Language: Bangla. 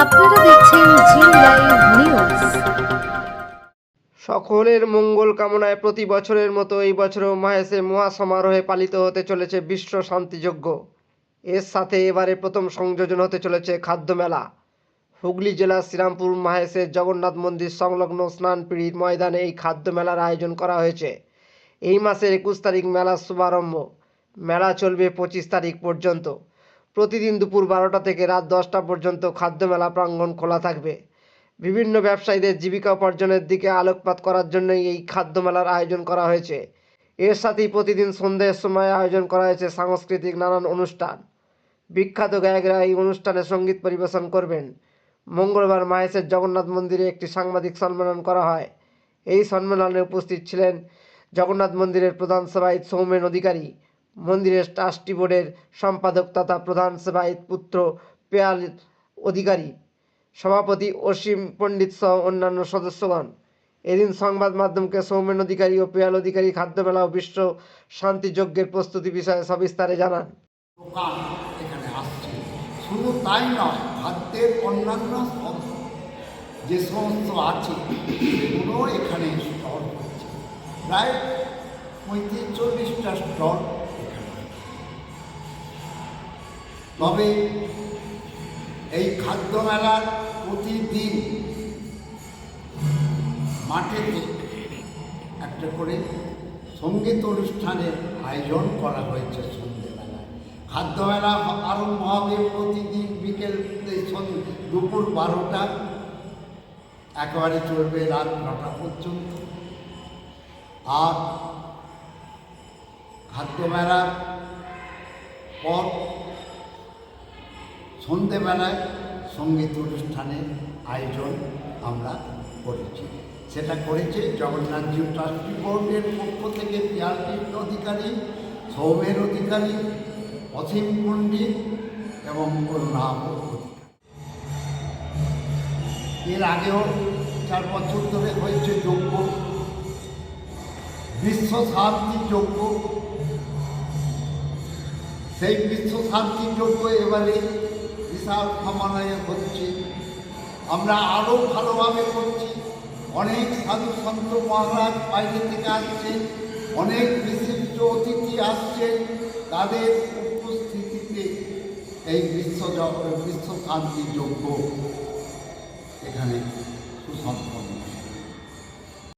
আপনারা দেখছেন জি লাইভ নিউজ সকলের মঙ্গল কামনায় প্রতি বছরের মতো এই বছরও মাহেশে মহা সমারোহে পালিত হতে চলেছে বিশ্ব শান্তিযজ্ঞ। এর সাথে এবারে প্রথম সংযোজন হতে চলেছে খাদ্য মেলা। হুগলি জেলার শ্রীরামপুর মাহেশের জগন্নাথ মন্দির সংলগ্ন স্নানপিড়ির ময়দানে এই খাদ্য মেলার আয়োজন করা হয়েছে। এই মাসের একুশ তারিখ মেলার শুভারম্ভ। মেলা চলবে পঁচিশ তারিখ পর্যন্ত। প্রতিদিন দুপুর বারোটা থেকে রাত দশটা পর্যন্ত খাদ্য মেলা প্রাঙ্গণ খোলা থাকবে। বিভিন্ন ব্যবসায়ীদের জীবিকা উপার্জনের দিকে আলোকপাত করার জন্যই এই খাদ্য মেলার আয়োজন করা হয়েছে। এর সাথেই প্রতিদিন সন্ধ্যের সময় আয়োজন করা হয়েছে সাংস্কৃতিক নানান অনুষ্ঠান। বিখ্যাত গায়করা এই অনুষ্ঠানে সংগীত পরিবেশন করবেন। মঙ্গলবার মাহেশের জগন্নাথ মন্দিরে একটি সাংবাদিক সম্মেলন করা হয়। এই সম্মেলনে উপস্থিত ছিলেন জগন্নাথ মন্দিরের প্রধান সেবায়িত সৌমেন অধিকারী মন্দিরের ট্রাস্টি বোর্ডের সম্পাদক তথা প্রধান সেবায়িত পুত্র পেয়াল অধিকারী, সভাপতি অসীম পণ্ডিত সহ অন্যান্য সদস্যগণ। এদিন সংবাদ মাধ্যমকে সৌমেন অধিকারী ও পেয়াল অধিকারী খাদ্যমেলা ও বিশ্ব শান্তি যজ্ঞের প্রস্তুতি বিষয়ে সবিস্তারে জানান। শুধু তাই নয়, খাদ্যের অন্যান্য যে সমস্ত আছে সেগুলো এখানে স্টল হচ্ছে। প্রায় পঁয়ত্রিশ চল্লিশটা স্টল তবে এই খাদ্য মেলার প্রতিদিন মাঠেতে একটা করে সংগীত অনুষ্ঠানের আয়োজন করা হয়েছে সন্ধ্যেবেলায়। খাদ্যমেলা আরম্ভ হবে প্রতিদিন বিকেল দুপুর বারোটা। একেবারে চলবে রাত নটা পর্যন্ত। আর খাদ্যমেলার পর সন্ধেবেলায় সংগীত অনুষ্ঠানের আয়োজন আমরা করেছি। সেটা করেছে জগন্নাথজি ট্রাস্টি বোর্ডের পক্ষ থেকে পিয়ারকৃষ্ণ অধিকারী, সৌমের অধিকারী, অসীম পণ্ডিত এবং করুণাভ এর আগেও চার বছর ধরে হয়েছে যজ্ঞ বিশ্ব শান্তি যজ্ঞ। সেই বিশ্ব শান্তি যজ্ঞ এবারে বিশাল ক্ষমতায় হচ্ছে আমরা আরও ভালোভাবে করছি। অনেক সাধু সন্ত মহারাজ বাইরে থেকে আসছেন অনেক বিশিষ্ট অতিথি আসছে তাদের উপস্থিতিতে এই বিশ্ব বিশ্ব শান্তি যজ্ঞ এখানে সুসম্পন্ন।